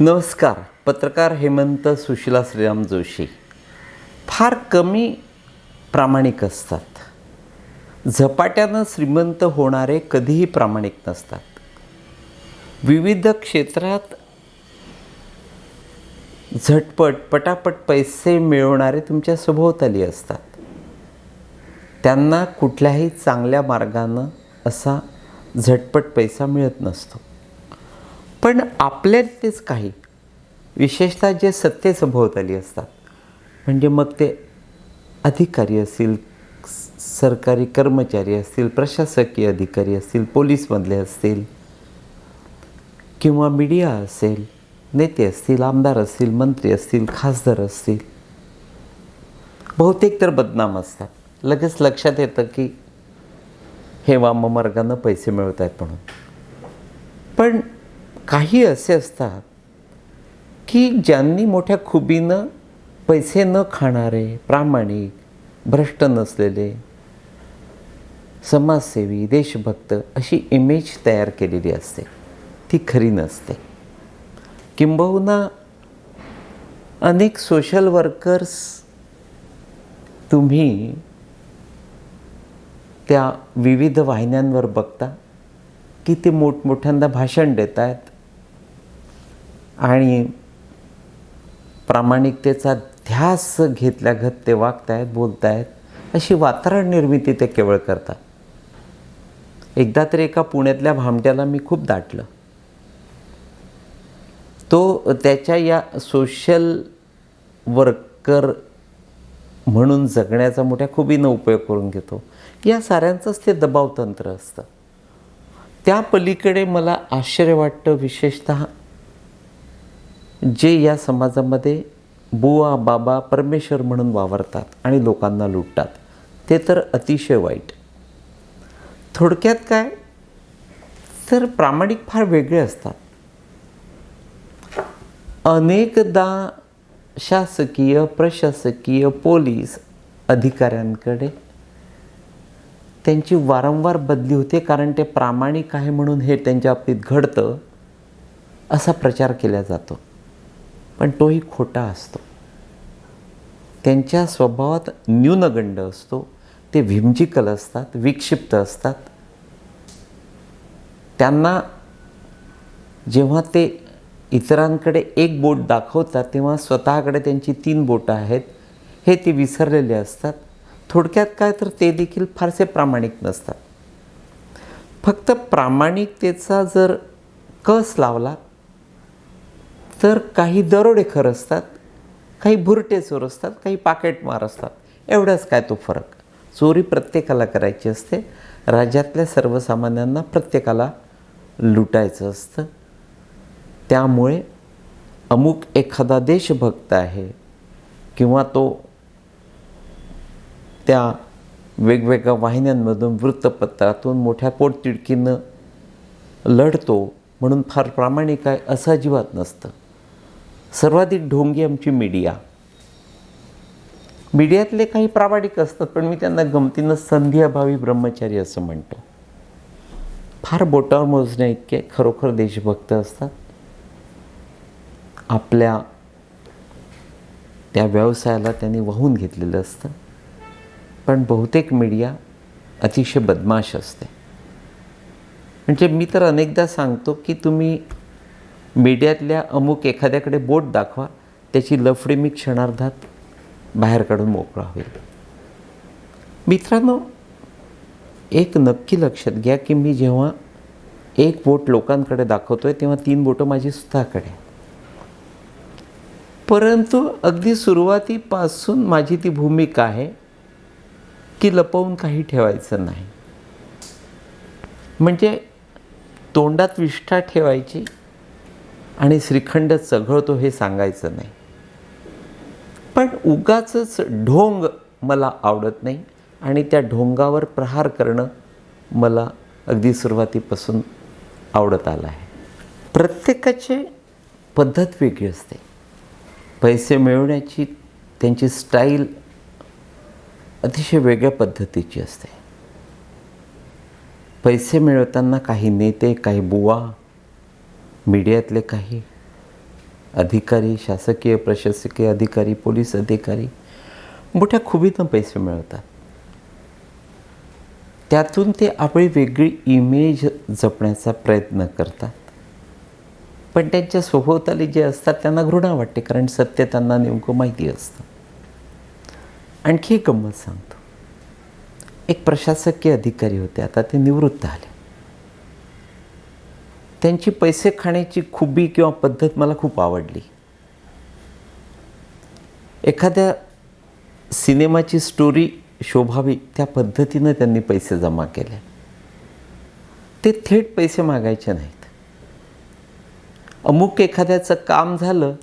नमस्कार. पत्रकार हेमंत सुशिला श्रीराम जोशी. फार कमी प्रामाणिक असतात. झपाट्यानं श्रीमंत होणारे कधीही प्रामाणिक नसतात. विविध क्षेत्रात झटपट पटापट पैसे मिळवणारे तुमच्या सभोवताली असतात. त्यांना कुठल्याही चांगल्या मार्गानं असा झटपट पैसा मिळत नसतो. पण आपल्यातलेच काही विशेषतः जे सत्तेसभोवताली असतात म्हणजे मग ते अधिकारी असतील सरकारी कर्मचारी असतील प्रशासकीय अधिकारी असतील पोलीसमधले असतील किंवा मीडिया असेल नेते असतील आमदार असतील मंत्री असतील खासदार असतील बहुतेक तर बदनाम असतात. लगेच लक्षात येतं की हे वाममार्गानं पैसे मिळवत आहेत म्हणून. पण काही असे असतात की ज्यांनी मोठ्या खुबीनं पैसे न खाणारे प्रामाणिक भ्रष्ट नसलेले समाजसेवी देशभक्त अशी इमेज तयार केलेली असते. ती खरी नसते. किंबहुना अनेक सोशल वर्कर्स तुम्ही त्या विविध वाहिन्यांवर बघता की ते मोठमोठ्यांदा भाषण देत आहेत आणि प्रामाणिकतेचा ध्यास घेतल्यागत ते वागतायत बोलतायत बोलत आहेत अशी वातावरण निर्मिती ते केवळ करतात. एकदा तरी एका पुण्यातल्या भामट्याला मी खूप दाटलं. तो त्याच्या या सोशल वर्कर म्हणून जगण्याचा मोठ्या खुबीनं उपयोग करून घेतो. या साऱ्यांचंच ते दबाव तंत्र असतं. त्या पलीकडे मला आश्चर्य वाटतं विशेषत जे या समाजामध्ये बुवा बाबा परमेश्वर म्हणून वावरतात आणि लोकांना लुटतात ते तर अतिशय वाईट. थोडक्यात काय? तर प्रामाणिक फार वेगळे असतात. अनेकदा शासकीय प्रशासकीय पोलीस अधिकाऱ्यांकडे त्यांची वारंवार बदली होते कारण ते प्रामाणिक आहे म्हणून हे त्यांच्या बाबतीत घडतं असा प्रचार केला जातो. पण तोही खोटा असतो. त्यांच्या स्वभावात न्यूनगंड असतो. ते भिमजिकल असतात विक्षिप्त असतात. त्यांना जेव्हा ते इतरांकडे एक बोट दाखवतात तेव्हा स्वतःकडे त्यांची तीन बोटं आहेत. हे ते विसरलेले असतात. थोडक्यात काय तर ते देखील फारसे प्रामाणिक नसतात. फक्त प्रामाणिकतेचा जर कस लावला तर काही दरोडेखोर असतात काही भुरटे चोर असतात काही पाकेटमार असतात. एवढाच काय तो फरक. चोरी प्रत्येकाला करायची असते. राज्यातल्या सर्वसामान्यांना प्रत्येकाला लुटायचं असतं. त्यामुळे अमुक एखादा देशभक्त आहे किंवा तो त्या वेगवेगळ्या वाहिन्यांमधून वृत्तपत्रातून मोठ्या पोटतिडकीनं लढतो म्हणून फार प्रामाणिक आहे असं अजिबात नसतं. सर्वाधिक ढोंगी आमची मीडिया मीडियातले काही प्रामाणिक असतात पण मी त्यांना गमतीनं संधी अभावी ब्रह्मचारी असं म्हणतो. फार बोटावर मोजण्या इतके खरोखर देशभक्त असतात. आपल्या त्या व्यवसायाला त्यांनी वाहून घेतलेलं असतं. पण बहुतेक मीडिया अतिशय बदमाश असते. म्हणजे मी तर अनेकदा सांगतो की तुम्ही मीडियातल्या अमुक एखाद्याकडे बोट दाखवा त्याची लफडी मी क्षणार्धात बाहेर काढून मोकळा होईल. मित्रांनो एक नक्की लक्षात घ्या की मी जेव्हा एक बोट लोकांकडे दाखवतो आहे तेव्हा तीन बोटं माझी स्वतःकडे परंतु अगदी सुरुवातीपासून माझी ती भूमिका आहे की लपवून काही ठेवायचं नाही. म्हणजे तोंडात विष्ठा ठेवायची आणि श्रीखंड चघळतो हे सांगायचं नाही. पण उगाच ढोंग मला आवडत नाही आणि त्या ढोंगावर प्रहार करणं मला अगदी सुरुवातीपासून आवडत आलं आहे. प्रत्येकाची पद्धत वेगळी असते. पैसे मिळवण्याची त्यांची स्टाईल अतिशय वेगळ्या पद्धतीची असते. पैसे मिळवताना काही नेते काही बुवा मीडियातले काही अधिकारी शासकीय प्रशासकीय अधिकारी पोलीस अधिकारी मोठ्या खुबीनं पैसे मिळवतात. त्यातून ते आपली वेगळी इमेज जपण्याचा प्रयत्न करतात. पण त्यांच्या सभोवताली जे असतात त्यांना घृणा वाटते कारण सत्य त्यांना नेमकं माहिती असतं. आणखी एक गंमत सांगतो. एक प्रशासकीय अधिकारी होते आता ते निवृत्त आले त्यांची पैसे खाण्याची खुबी किंवा पद्धत मला खूप आवडली. एखाद्या सिनेमाची स्टोरी शोभावी त्या पद्धतीनं त्यांनी पैसे जमा केले. ते थेट पैसे मागायचे नाहीत. अमुक एखाद्याचं काम झालं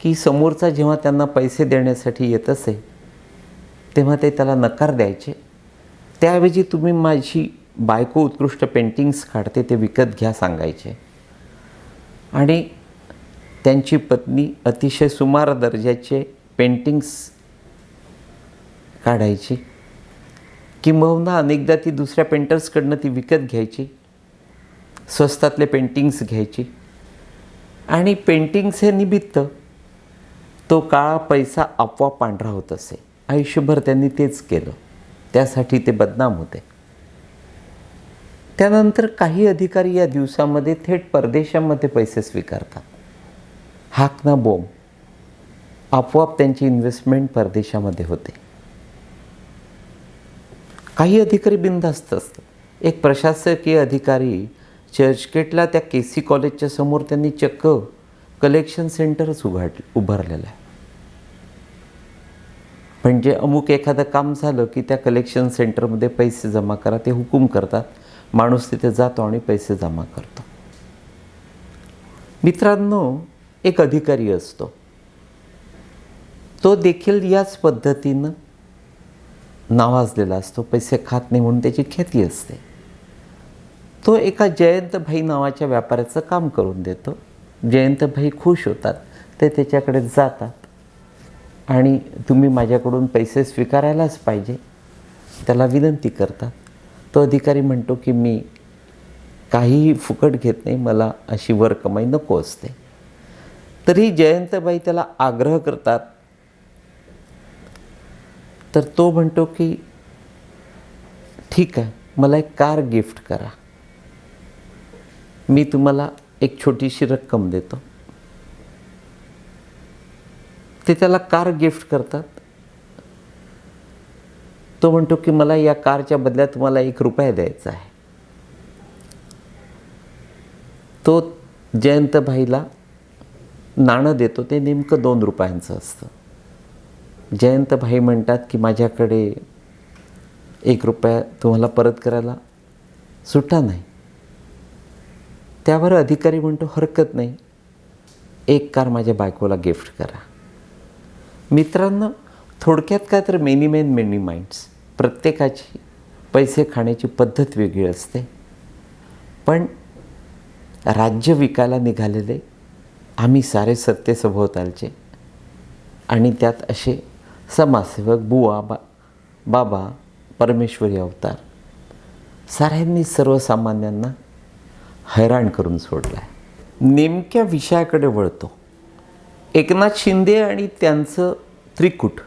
की समोरचा जेव्हा त्यांना पैसे देण्यासाठी येत असे तेव्हा ते त्याला नकार द्यायचे. त्याऐवजी तुम्ही माझी बायको उत्कृष्ट पेंटिंग्स काढते ते विकत घ्या सांगायचे. आणि त्यांची पत्नी अतिशय सुमार दर्जाचे पेंटिंग्स काढायची. किंबहुना अनेकदा ती दुसऱ्या पेंटर्सकडनं ती विकत घ्यायची. स्वस्तातले पेंटिंग्स घ्यायची. आणि पेंटिंग्स हे निमित्त तो काळा पैसा आपोआप पांढरा होत असे. आयुष्यभर त्यांनी तेच केलं. त्यासाठी ते बदनाम होते. त्यानंतर काही अधिकारी या दिवसामध्ये थेट परदेशामध्ये पैसे स्वीकारतात. हाक ना बोंब. आपोआप त्यांची इन्व्हेस्टमेंट परदेशामध्ये होते. काही अधिकारी बिनधास्त असतात. एक प्रशासकीय अधिकारी चर्चगेटला त्या के सी कॉलेजच्या समोर त्यांनी चक्क कलेक्शन सेंटरच उघाड उभारलेलं आहे. म्हणजे अमुक एखादं काम झालं की त्या कलेक्शन सेंटरमध्ये पैसे जमा करा ते हुकूम करतात. माणूस तिथे जातो आणि पैसे जमा करतो. मित्रांनो एक अधिकारी असतो. तो देखील याच पद्धतीनं नावाजलेला असतो पैसे खात नाही म्हणून त्याची ख्याती असते. तो एका जयंतभाई नावाच्या व्यापाऱ्याचं काम करून देतो. जयंतभाई खुश होतात ते त्याच्याकडे जातात. आणि तुम्ही माझ्याकडून पैसे स्वीकारायलाच पाहिजे त्याला विनंती करतात. तो अधिकारी म्हणतो की मी काहीही फुकट घेत नाही मला अशी वर कमाई नको असते. तरी जयंतबाई त्याला आग्रह करतात. तर तो म्हणतो की ठीक आहे मला एक कार गिफ्ट करा. मी तुम्हाला एक छोटीशी रक्कम देतो. ते त्याला कार गिफ्ट करतात. तो म्हणतो की मला या कारच्या बदल्यात तुम्हाला एक रुपया द्यायचा आहे. तो जयंतभाईला नाणं देतो. ते नेमकं दोन रुपयांचं असतं. जयंतभाई म्हणतात की माझ्याकडे एक रुपया तुम्हाला परत करायला सुट्टा नाही. त्यावर अधिकारी म्हणतो हरकत नाही. एक कार माझ्या बायकोला गिफ्ट करा. मित्रांनो थोडक्यात काय तर मेनी मेन मेनी माइंड्स. प्रत्येकाची पैसे खाण्याची पद्धत वेगळी असते. पण राज्य विकायला निघालेले आम्ही सारे सत्य सभोवतालचे आणि त्यात असे समाजसेवक बुवा बा बाबा परमेश्वरी अवतार साऱ्यांनी सर्वसामान्यांना हैराण करून सोडला आहे नेमक्या विषयाकडे वळतो. एकनाथ शिंदे आणि त्यांचं त्रिकूट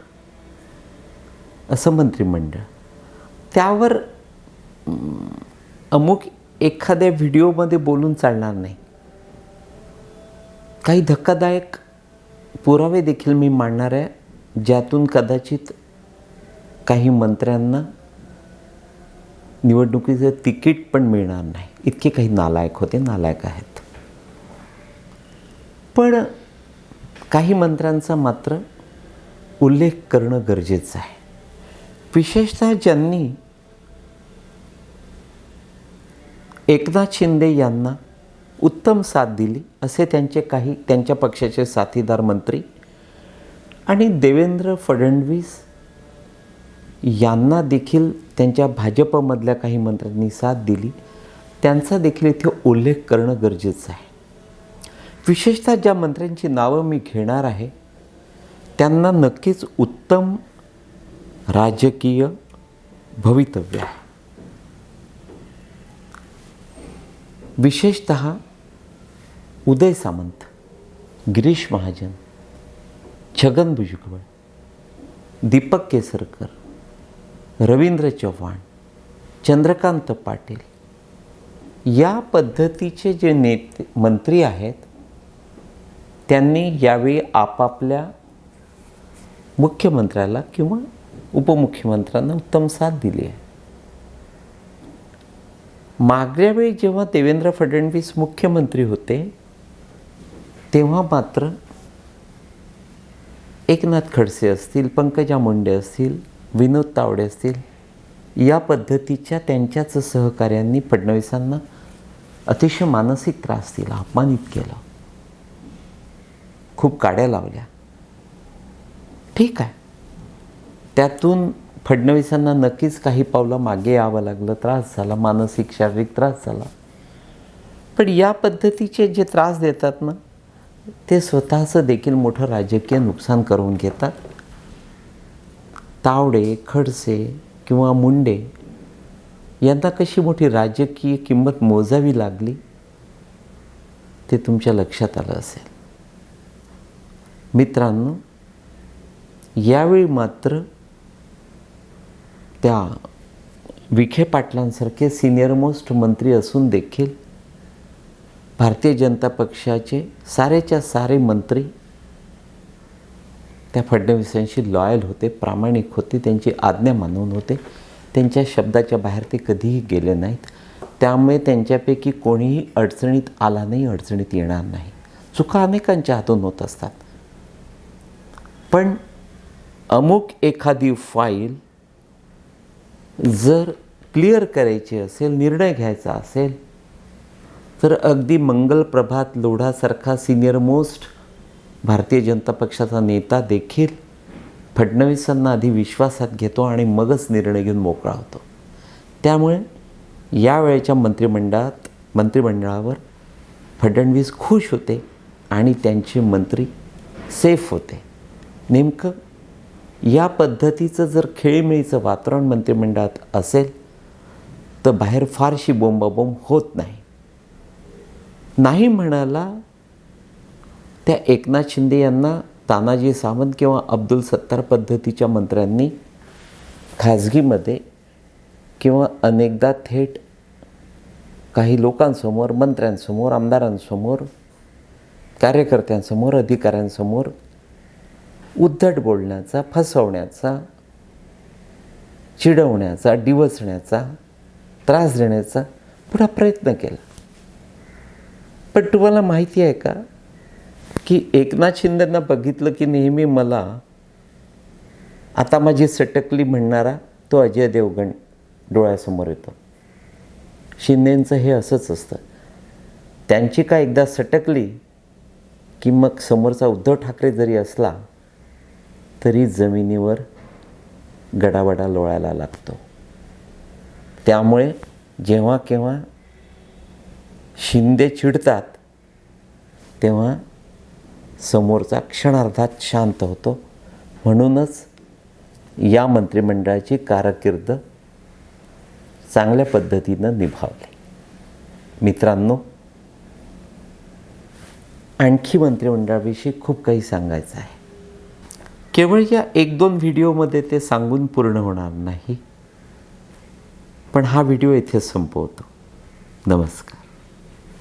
असं मंत्रिमंडळ. त्यावर अमुक एखाद्या व्हिडिओमध्ये बोलून चालणार नाही. काही धक्कादायक पुरावे देखील मी मांडणार आहे ज्यातून कदाचित काही मंत्र्यांना निवडणुकीचं तिकीट पण मिळणार नाही. इतके काही नालायक होते नालायक आहेत. पण काही मंत्र्यांचा मात्र उल्लेख करणं गरजेचं आहे. विशेषतः ज्यांनी एकनाथ शिंदे यांना उत्तम साथ दिली असे त्यांचे काही त्यांच्या पक्षाचे साथीदार मंत्री आणि देवेंद्र फडणवीस यांना देखील त्यांच्या भाजपमधल्या काही मंत्र्यांनी साथ दिली. त्यांचा देखील इथे उल्लेख करणं गरजेचं आहे. विशेषतः ज्या मंत्र्यांची नावं मी घेणार आहे त्यांना नक्कीच उत्तम राजकीय भवितव्य आहे. विशेषत उदय सामंत गिरीश महाजन छगन भुजबळ दीपक केसरकर रवींद्र चव्हाण चंद्रकांत पाटील या पद्धतीचे जे नेते मंत्री आहेत त्यांनी यावेळी आपापल्या मुख्यमंत्र्याला किंवा उपमुख्यमंत्र्यांना उत्तम साथ दिली आहे. मागल्या वेळी जेव्हा देवेंद्र फडणवीस मुख्यमंत्री होते तेव्हा मात्र एकनाथ खडसे असतील पंकजा मुंडे असतील विनोद तावडे असतील या पद्धतीच्या त्यांच्याच सहकाऱ्यांनी फडणवीसांना अतिशय मानसिक त्रास दिला अपमानित केलं. खूप काड्या लावल्या. ठीक आहे. त्यातून फडणवीसांना नक्कीच काही पावलं मागे यावं लागलं त्रास झाला मानसिक शारीरिक त्रास झाला. पण या पद्धतीचे जे त्रास देतात ना ते स्वतःचं देखील मोठं राजकीय नुकसान करून घेतात. तावडे खडसे किंवा मुंडे यांना कशी मोठी राजकीय किंमत मोजावी लागली ते तुमच्या लक्षात आलं असेल. मित्रांनो यावेळी मात्र त्या विखे पाटलांसारखे सिनियर मोस्ट मंत्री असून देखील भारतीय जनता पक्षाचे सारेच्या सारे मंत्री त्या फडणवीसांशी लॉयल होते प्रामाणिक होते त्यांची आज्ञा मानून होते. त्यांच्या शब्दाच्या बाहेर ते कधीही गेले नाहीत. त्यामुळे त्यांच्यापैकी कोणीही अडचणीत आला नाही अडचणीत येणार नाही. चुका अनेकांच्या हातून होत असतात. पण अमुक एखादी फाईल जर क्लिअर करायची असेल निर्णय घ्यायचा असेल तर अगदी मंगल प्रभात लोढासारखा सिनियर मोस्ट भारतीय जनता पक्षाचा नेता देखील फडणवीसांना आधी विश्वासात घेतो आणि मगच निर्णय घेऊन मोकळा होतो. त्यामुळे यावेळेच्या मंत्रिमंडळात मंत्रिमंडळावर फडणवीस खुश होते आणि त्यांचे मंत्री सेफ होते. नेमकं या पद्धतीचं जर खेळीमेळीचं वातावरण मंत्रिमंडळात असेल तर बाहेर फारशी बोंबाबोंब होत नाही. नाही म्हणाला त्या एकनाथ शिंदे यांना तानाजी सावंत किंवा अब्दुल सत्तार पद्धतीच्या मंत्र्यांनी खाजगीमध्ये किंवा अनेकदा थेट काही लोकांसमोर मंत्र्यांसमोर आमदारांसमोर कार्यकर्त्यांसमोर अधिकाऱ्यांसमोर उद्धट बोलण्याचा फसवण्याचा चिडवण्याचा डिवचण्याचा त्रास देण्याचा पुढा प्रयत्न केला. पण तुम्हाला माहिती आहे का की एकनाथ शिंदेंना बघितलं की नेहमी मला आता माझी सटकली म्हणणारा तो अजय देवगण डोळ्यासमोर येतो. शिंदेंचं हे असंच असतं. त्यांची का एकदा सटकली की मग समोरचा उद्धव ठाकरे जरी असला तरी जमिनीवर गडाबडा लोळायला लागतो. त्यामुळे जेव्हा केव्हा शिंदे चिडतात तेव्हा समोरचा क्षणार्धात शांत होतो. म्हणूनच या मंत्रिमंडळाची कारकीर्द चांगल्या पद्धतीनं निभावली. मित्रांनो आणखी मंत्रिमंडळाविषयी खूप काही सांगायचं आहे. केवळ या एक दोन व्हिडिओमध्ये ते सांगून पूर्ण होणार नाही. पण हा व्हिडिओ इथे संपवतो. नमस्कार.